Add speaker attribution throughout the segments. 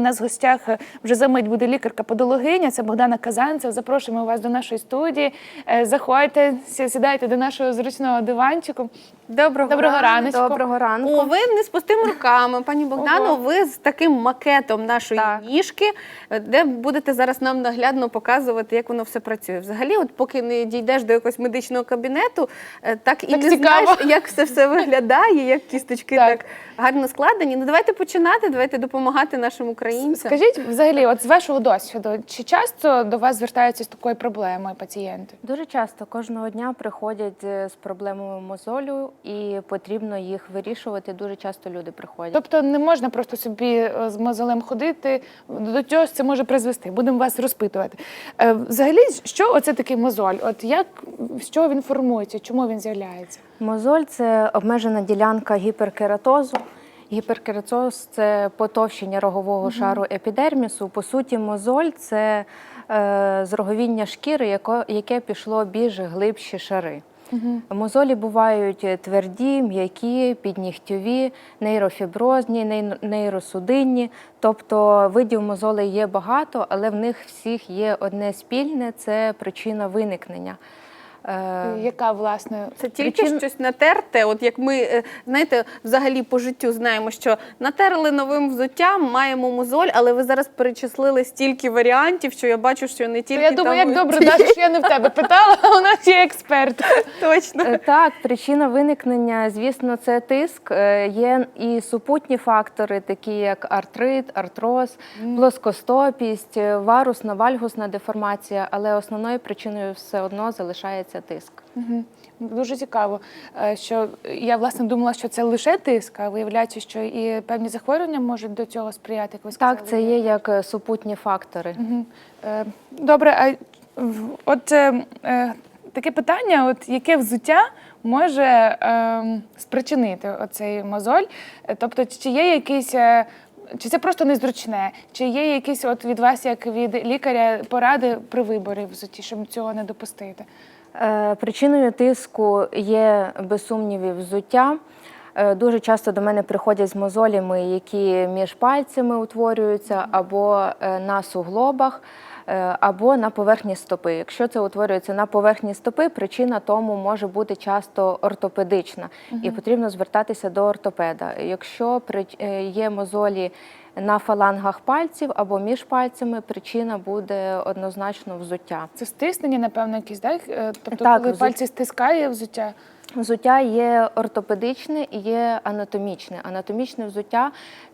Speaker 1: У нас в гостях е, вже за мить буде лікарка-подологиня, це Богдана Казанцев. Запрошуємо вас до нашої студії. Е, Заходьте, сідайте до нашого зручного диванчику.
Speaker 2: Доброго,
Speaker 1: Доброго
Speaker 2: ранку. Доброго ранку. О, ви не з пустими руками, пані Богдано.
Speaker 1: Ого.
Speaker 2: Ви з таким макетом нашої
Speaker 1: Так.
Speaker 2: ніжки, е, де будете зараз нам наглядно показувати, як воно все працює. Взагалі, от поки не дійдеш до якогось медичного кабінету, так і
Speaker 1: Так
Speaker 2: не
Speaker 1: цікаво.
Speaker 2: знаєш, як це все виглядає, як кісточки
Speaker 1: Так.
Speaker 2: так. гарно складені. Ну давайте починати, давайте допомагати нашим українцям.
Speaker 1: Скажіть, взагалі, от з вашого досвіду, чи часто до вас звертаються з такою проблемою пацієнти?
Speaker 3: Дуже часто кожного дня приходять е, з проблемою мозолю, і потрібно їх вирішувати. Дуже часто люди приходять.
Speaker 1: Тобто не можна просто собі е, з мозолем ходити, до чого це може призвести. Будемо вас розпитувати. Е, Взагалі, що оце такий мозоль? От як з чого він формується? Чому він з'являється?
Speaker 3: Мозоль це обмежена ділянка гіперкератозу. Гіперкератоз це потовщення рогового шару епідермісу. По суті, мозоль це е, зроговіння шкіри, яко, яке пішло більш глибші шари. Мозолі бувають тверді, м'які, піднігтьові, нейрофіброзні, нейросудинні. Тобто видів мозолей є багато, але в них всіх є одне спільне це причина виникнення. Е,
Speaker 1: Яка власне
Speaker 2: Це тільки
Speaker 3: Причин-
Speaker 2: щось натерте. От як ми е, знаєте, взагалі по життю знаємо, що натерли новим взуттям, маємо мозоль, але ви зараз перечислили стільки варіантів, що я бачу, що не
Speaker 1: То
Speaker 2: тільки
Speaker 1: я думаю,
Speaker 2: там
Speaker 1: як добре, Даша, що я не в тебе питала, а у нас є експерт.
Speaker 2: точно.
Speaker 3: Е, Так, причина виникнення, звісно, це тиск. Є і супутні фактори, такі як артрит, артроз, плоскостопість, варусна, вальгусна деформація, але основною причиною все одно залишається тиск.
Speaker 1: Мгм. Дуже цікаво, е, що я власне думала, що це лише тиск, а виявляється, що і певні захворювання можуть до цього сприяти, як ви сказали.
Speaker 3: Так, це є як е, супутні фактори.
Speaker 1: Е, Добре, а от е, е, таке питання: от яке взуття може е, спричинити оцей мозоль? Е, Тобто, чи є якийсь. е, Чи це просто незручне? Чи є якісь от від вас, як від лікаря, поради при виборі взутті, щоб цього не допустити?
Speaker 3: Е, Причиною тиску є без сумнівів взуття. Е, Дуже часто до мене приходять з мозолями, які між пальцями утворюються, або е, на суглобах, е, або на поверхні стопи. Якщо це утворюється на поверхні стопи, причина тому може бути часто ортопедична, і потрібно звертатися до ортопеда. Якщо є мозолі на фалангах пальців або між пальцями, причина буде однозначно взуття.
Speaker 1: Це стиснення, напевно, якісь, так? Тобто,
Speaker 3: Так,
Speaker 1: коли
Speaker 3: взут-
Speaker 1: пальці стискає взуття.
Speaker 3: Взуття є ортопедичне і є анатомічне. Анатомічне взуття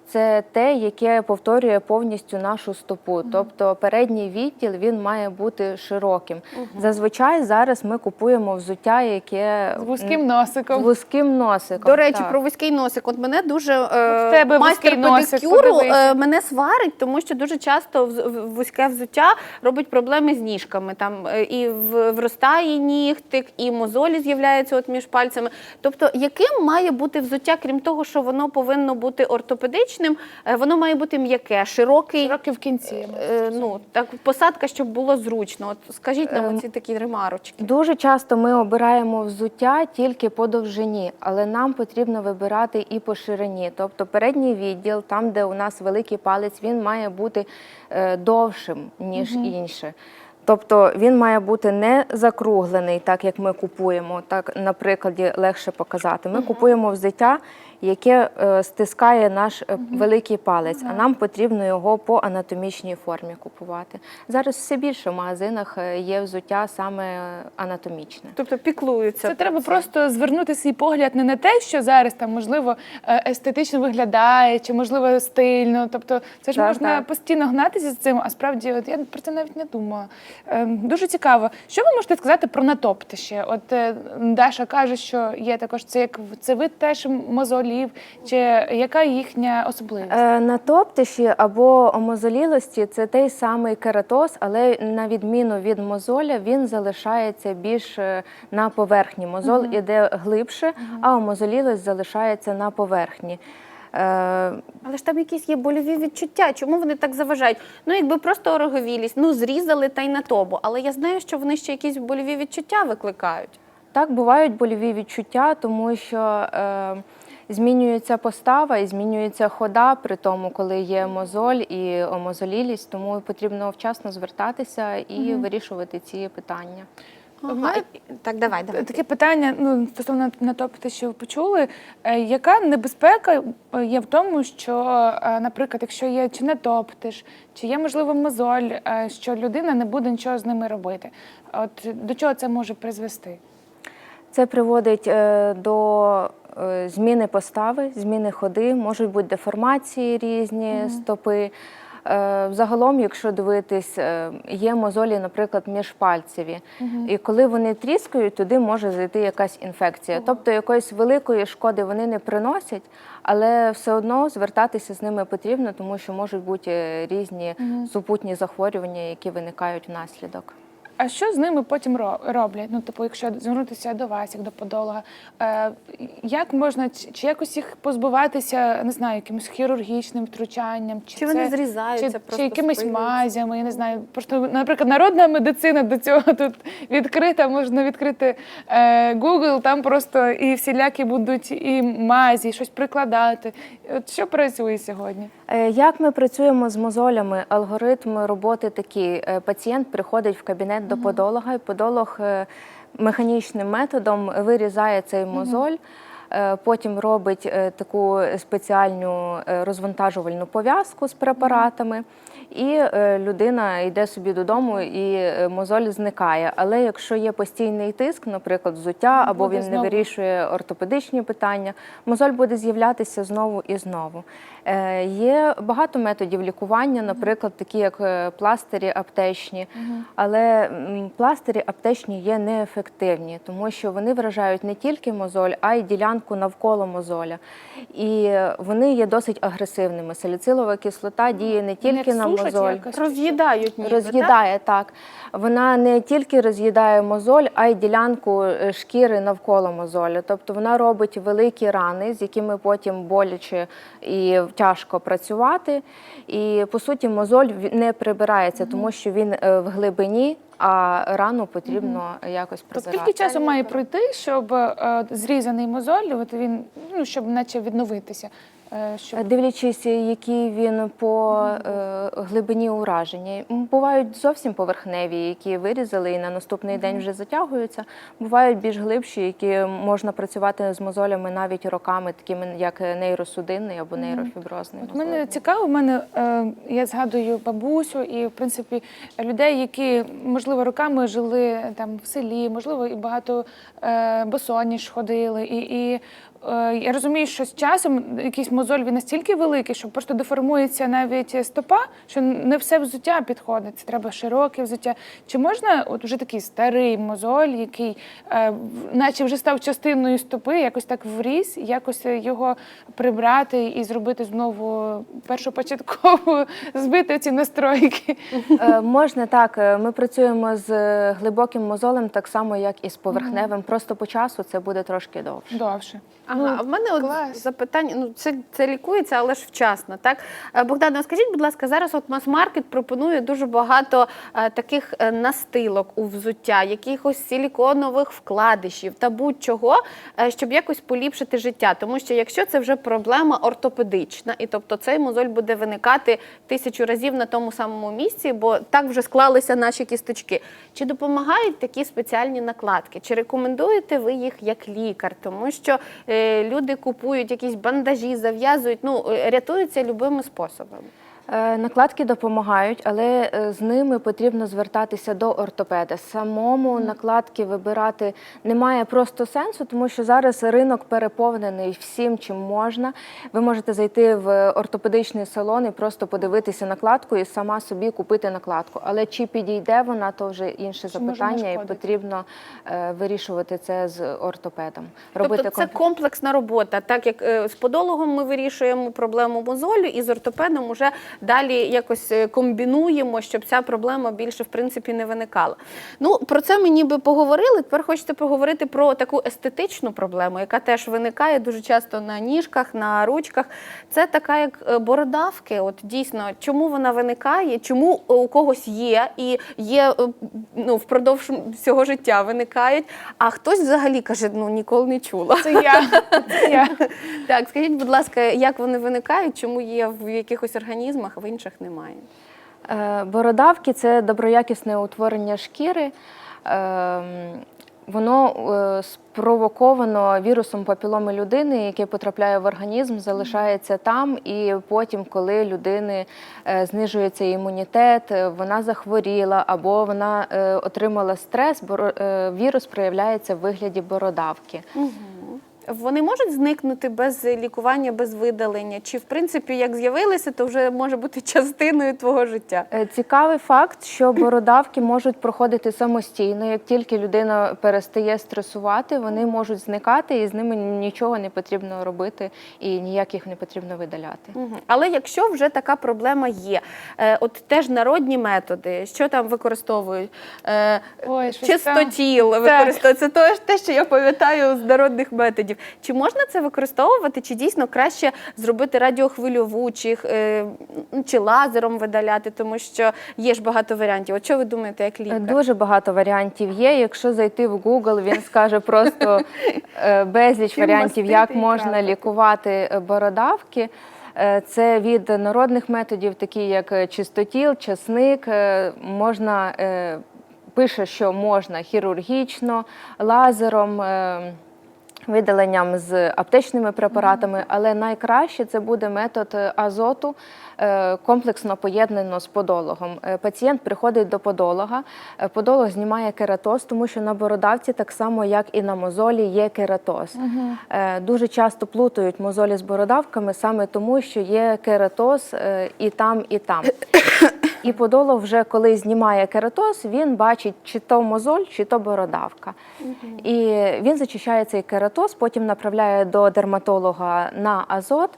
Speaker 3: це те, яке повторює повністю нашу стопу. Тобто передній відділ він має бути широким. Зазвичай зараз ми купуємо взуття, яке
Speaker 1: З вузьким носиком.
Speaker 3: з вузьким носиком.
Speaker 2: До речі,
Speaker 3: так.
Speaker 2: про вузький носик. От мене дуже е,
Speaker 1: в тебе
Speaker 2: майстер педикюру е, мене сварить, тому що дуже часто вузьке взуття робить проблеми з ніжками. Там е, і вростає нігтик, і мозолі з'являються от між пальцями. Тобто, яким має бути взуття, крім того, що воно повинно бути ортопедичним, е, воно має бути м'яке, широкий.
Speaker 1: Роки в кінці.
Speaker 2: е, Ну так посадка, щоб було зручно. От скажіть нам
Speaker 3: Ем,
Speaker 2: оці такі ремарочки.
Speaker 3: Дуже часто ми обираємо взуття тільки по довжині, але нам потрібно вибирати і по ширині. Тобто передній відділ, там, де у нас великий палець, він має бути е, довшим, ніж інше. Тобто він має бути не закруглений, так як ми купуємо. Так на прикладі легше показати. Ми купуємо взуття, яке е, стискає наш е, великий палець, а нам потрібно його по анатомічній формі купувати. Зараз все більше в магазинах е, є взуття саме анатомічне.
Speaker 2: Тобто піклуються.
Speaker 1: Це треба просто звернути свій погляд не на те, що зараз там можливо е, естетично виглядає, чи можливо стильно. Тобто, це ж
Speaker 3: Так,
Speaker 1: можна
Speaker 3: так.
Speaker 1: постійно гнатися з цим. А справді, от я про це навіть не думала. Е, Дуже цікаво. Що ви можете сказати про натопти ще? От е, Даша каже, що є також це як це вид теж мозолів, чи яка їхня особливість?
Speaker 3: Е, На топтиші або омозолілості це той самий кератоз, але на відміну від мозоля він залишається більш е, на поверхні. Мозол іде глибше, а омозолілость залишається на поверхні. Е,
Speaker 2: Але ж там якісь є больові відчуття. Чому вони так заважають? Ну, якби просто ороговілість, ну зрізали та й на тобу. Але я знаю, що вони ще якісь больові відчуття викликають.
Speaker 3: Так, бувають больові відчуття, тому що е, змінюється постава і змінюється хода при тому, коли є мозоль і омозолілість, тому потрібно вчасно звертатися і вирішувати ці питання.
Speaker 2: Ага. Так, давай, давай.
Speaker 1: Таке питання ну, стосовно на то, те, що ви почули. Е, Яка небезпека е, є в тому, що, е, наприклад, якщо є чи не топтиш, чи є можливо мозоль, е, що людина не буде нічого з ними робити? От до чого це може призвести?
Speaker 3: Це приводить е, до е, зміни постави, зміни ходи, можуть бути деформації різні стопи. Е, Взагалом, якщо дивитись, е, є мозолі, наприклад, міжпальцеві. І коли вони тріскають, туди може зайти якась інфекція. Тобто якоїсь великої шкоди вони не приносять, але все одно звертатися з ними потрібно, тому що можуть бути е, різні супутні захворювання, які виникають внаслідок.
Speaker 1: А що з ними потім роблять? Ну, типу, якщо звернутися до вас, як до подолога, е, як можна чи, якось їх позбуватися, не знаю, якимось хірургічним втручанням, чи,
Speaker 2: Чи вони зрізаються,
Speaker 1: чи,
Speaker 2: просто
Speaker 1: чи якимись
Speaker 2: спилюються?
Speaker 1: мазями? Я не знаю. Просто, наприклад, народна медицина до цього тут відкрита. Можна відкрити е, Google, там просто і всілякі будуть і мазі, і щось прикладати. От що працює сьогодні?
Speaker 3: Е, Як ми працюємо з мозолями? Алгоритм роботи такий: Е, пацієнт приходить в кабінет до подолога, і подолог е, механічним методом вирізає цей мозоль. Потім робить таку спеціальну розвантажувальну пов'язку з препаратами, і е, людина йде собі додому, і е, мозоль зникає. Але якщо є постійний тиск, наприклад, взуття, або
Speaker 1: Буде
Speaker 3: він не вирішує ортопедичні питання, мозоль буде з'являтися знову і знову. Е, Є багато методів лікування, наприклад, такі як пластирі аптечні, але пластирі аптечні є неефективні, тому що вони вражають не тільки мозоль, а й ділянку навколо мозоля. І вони є досить агресивними. Саліцилова кислота діє не тільки на мозоль.
Speaker 1: якось.
Speaker 2: Роз'їдають ніби.
Speaker 3: Роз'їдає так. Вона не тільки роз'їдає мозоль, а й ділянку е, шкіри навколо мозолю. Тобто вона робить великі рани, з якими потім боляче і тяжко працювати. І по суті, мозоль не прибирається, тому що він е, в глибині, а рану потрібно якось
Speaker 1: Тобто
Speaker 3: прибирати.
Speaker 1: скільки часу має пройти, щоб е, зрізаний мозоль, от він ну щоб наче відновитися? Е, щоб...
Speaker 3: Дивлячись, який він по е, глибині ураження. Бувають зовсім поверхневі, які вирізали і на наступний день вже затягуються. Бувають більш глибші, які можна працювати з мозолями навіть роками, такими як нейросудинний або нейрофіброзний.
Speaker 1: От
Speaker 3: мозоль.
Speaker 1: мене цікаво, в мене е, я згадую бабусю і в принципі людей, які можливо роками жили там в селі, можливо, і багато е, босоніж ходили. І, і е, я розумію, що з часом якийсь мозоль він настільки великий, що просто деформується навіть стопа, що не все взуття підходить. Це треба широке взуття. Чи можна, от вже такий старий мозоль, який е, наче вже став частиною стопи, якось так вріс, якось його прибрати і зробити знову першопочатково збити ці настройки.
Speaker 3: Е, Можна так. Е, Ми працюємо з е, глибоким мозолем так само, як і з поверхневим. Просто по часу це буде трошки довше.
Speaker 1: Довше.
Speaker 2: Ага, а в мене от запитання. Ну це, це лікується, але ж вчасно. Так Е, Богдане, скажіть, будь ласка, зараз от мас-маркет пропонує дуже багато е, таких е, настилок у взуття, якихось силіконових вкладишів та будь-чого, е, щоб якось поліпшити життя. Тому що якщо це вже проблема ортопедична, і тобто цей мозоль буде виникати тисячу разів на тому самому місці, бо так вже склалися наші кісточки. Чи допомагають такі спеціальні накладки? Чи рекомендуєте ви їх як лікар? Тому що е, люди купують якісь бандажі, зав'язують, ну е, рятуються любими способами.
Speaker 3: Е, Накладки допомагають, але е, з ними потрібно звертатися до ортопеда. Самому накладки вибирати немає просто сенсу, тому що зараз ринок переповнений всім, чим можна. Ви можете зайти в ортопедичний салон і просто подивитися накладку і сама собі купити накладку. Але чи підійде вона, то вже інше запитання, і потрібно е, вирішувати це з ортопедом.
Speaker 2: Тобто це комплексна робота. Так як з подологом ми вирішуємо проблему мозолю, і з ортопедом уже далі якось е, комбінуємо, щоб ця проблема більше в принципі не виникала. Ну про це ми ніби поговорили. Тепер хочете поговорити про таку естетичну проблему, яка теж виникає дуже часто на ніжках, на ручках. Це така як е, бородавки. От дійсно, чому вона виникає, чому у когось є і є е, ну, впродовж всього життя виникають, а хтось взагалі каже, ну ніколи не чула.
Speaker 1: Це я. Це я.
Speaker 2: Так, скажіть, будь ласка, як вони виникають, чому є в якихось організмах, а в інших немає?
Speaker 3: Е, Бородавки це доброякісне утворення шкіри. Ем, Воно е, спровоковано вірусом папіломи людини, який потрапляє в організм, залишається там, і потім, коли людини е, знижується імунітет, вона захворіла або вона отримала стрес, вірус проявляється в вигляді бородавки.
Speaker 2: Вони можуть зникнути без лікування, без видалення? Чи в принципі, як з'явилися, то вже може бути частиною твого життя?
Speaker 3: Е, Цікавий факт, що бородавки можуть проходити самостійно. Як тільки людина перестає стресувати, вони можуть зникати, і з ними нічого не потрібно робити, і ніяких не потрібно видаляти.
Speaker 2: Але якщо вже така проблема є, е, от теж народні методи, що там використовують? Е,
Speaker 1: Ой,
Speaker 2: Чистотіл використовують. Це теж те, що я пам'ятаю з народних методів. Чи можна це використовувати, чи дійсно краще зробити радіохвильову, чи, е, чи лазером видаляти, тому що є ж багато варіантів. От що ви думаєте, як
Speaker 3: Е,
Speaker 2: лікар?
Speaker 3: Дуже багато варіантів є. Якщо зайти в Google, він скаже просто е, безліч варіантів, як можна лікувати е, бородавки. Е, Це від народних методів, такі як е, чистотіл, часник. Е, Можна е, пише, що можна хірургічно, лазером. Видаленням з аптечними препаратами, але найкраще це буде метод е, азоту е, комплексно поєднано з подологом. Е, Пацієнт приходить до подолога, подолог знімає кератоз, тому що на бородавці, так само як і на мозолі, є кератоз. Дуже часто плутають мозолі з бородавками саме тому, що є кератоз і там, і там. І подолог вже коли знімає кератоз, він бачить, чи то мозоль, чи то бородавка. І він зачищає цей кератоз, потім направляє до дерматолога на азот.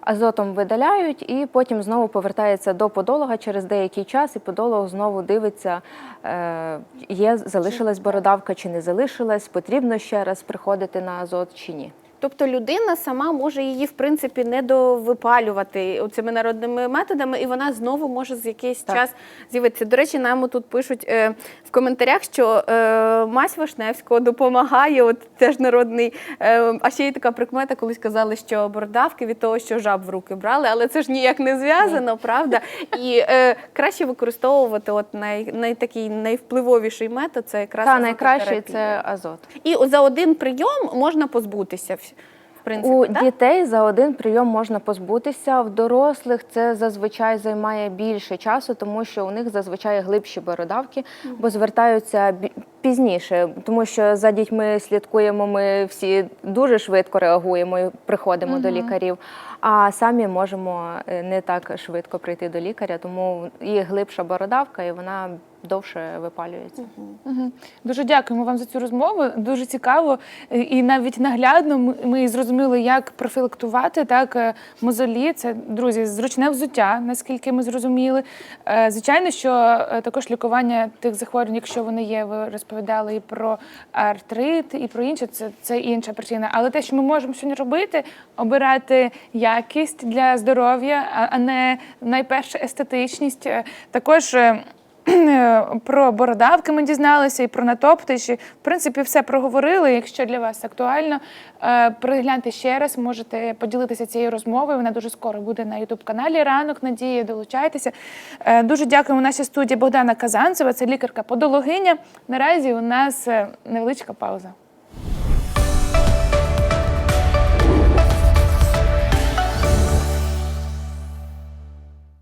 Speaker 3: Азотом видаляють, і потім знову повертається до подолога через деякий час, і подолог знову дивиться, е, є залишилась бородавка чи не залишилась, потрібно ще раз приходити на азот чи ні.
Speaker 2: Тобто людина сама може її в принципі не довипалювати цими народними методами, і вона знову може з якийсь
Speaker 3: Так.
Speaker 2: час з'явитися. До речі, нам тут пишуть е, в коментарях, що е, мазь Вишневського допомагає. От теж народний. Е, а ще є така прикмета, колись казали, що бородавки від того, що жаб в руки брали, але це ж ніяк не зв'язано, правда? І е, краще використовувати от най, най, такий найвпливовіший метод це якраз
Speaker 3: Та найкращий це азот.
Speaker 2: І за один прийом можна позбутися. Принципі,
Speaker 3: У
Speaker 2: да?
Speaker 3: дітей за один прийом можна позбутися. В дорослих це зазвичай займає більше часу, тому що у них зазвичай глибші бородавки, бо звертаються пізніше, тому що за дітьми слідкуємо. Ми всі дуже швидко реагуємо і приходимо до лікарів. А самі можемо е, не так швидко прийти до лікаря, тому є глибша бородавка, і вона довше випалюється.
Speaker 1: Мгм. Дуже дякуємо вам за цю розмову. Дуже цікаво і навіть наглядно ми- зрозуміли, як профілактувати так е, мозолі. Це друзі, зручне взуття, наскільки ми зрозуміли. Е, Звичайно, що е, також лікування тих захворювань, якщо вони є, ви розповідали і про артрит, і про інше. Це, це інша причина. Але те, що ми можемо сьогодні робити, обирати якість для здоров'я, а- не найперше естетичність. Також. Е, Е, Про бородавки ми дізналися і про натоптиші. В принципі, все проговорили. Якщо для вас актуально, пригляньте ще раз, можете поділитися цією розмовою. Вона дуже скоро буде на Ютуб-каналі Ранок Надії. Долучайтеся. Е, Дуже дякуємо нашій студії Богдана Казанцева, це лікарка-подологиня. Наразі у нас е, невеличка пауза.